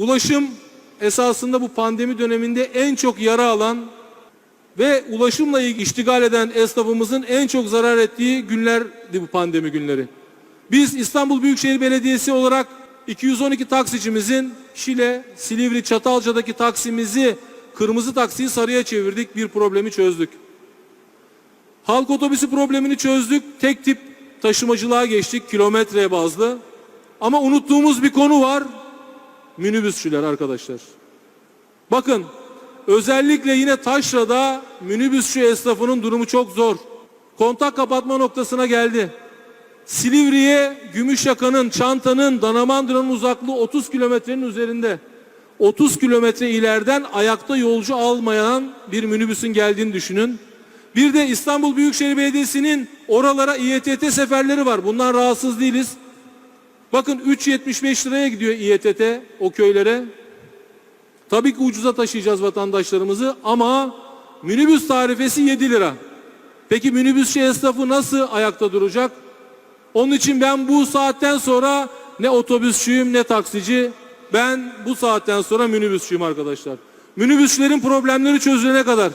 Ulaşım esasında bu pandemi döneminde en çok yara alan ve ulaşımla ilgili iştigal eden esnafımızın en çok zarar ettiği günlerdi bu pandemi günleri. Biz İstanbul Büyükşehir Belediyesi olarak 212 taksicimizin Şile, Silivri, Çatalca'daki taksimizi kırmızı taksiyi sarıya çevirdik. Bir problemi çözdük. Halk otobüsü problemini çözdük. Tek tip taşımacılığa geçtik kilometre bazlı. Ama unuttuğumuz bir konu var. Minibüsçüler arkadaşlar. Bakın özellikle yine Taşra'da minibüsçü esnafının durumu çok zor. Kontak kapatma noktasına geldi. Silivri'ye Gümüşyaka'nın, Çanta'nın, Danamandıra'nın uzaklığı 30 kilometrenin üzerinde. 30 kilometre ileriden ayakta yolcu almayan bir minibüsün geldiğini düşünün. Bir de İstanbul Büyükşehir Belediyesi'nin oralara İETT seferleri var. Bundan rahatsız değiliz. Bakın 3.75 liraya gidiyor İETT o köylere. Tabii ki ucuza taşıyacağız vatandaşlarımızı ama minibüs tarifesi 7 lira. Peki minibüsçü esnafı nasıl ayakta duracak? Onun için ben bu saatten sonra ne otobüsçüyüm ne taksici. Ben bu saatten sonra minibüsçüyüm arkadaşlar. Minibüsçülerin problemleri çözülene kadar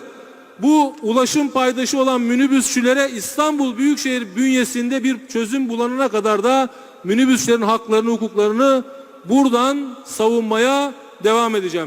bu ulaşım paydaşı olan minibüsçülere İstanbul Büyükşehir bünyesinde bir çözüm bulanana kadar da minibüsçülerin haklarını, hukuklarını buradan savunmaya devam edeceğim.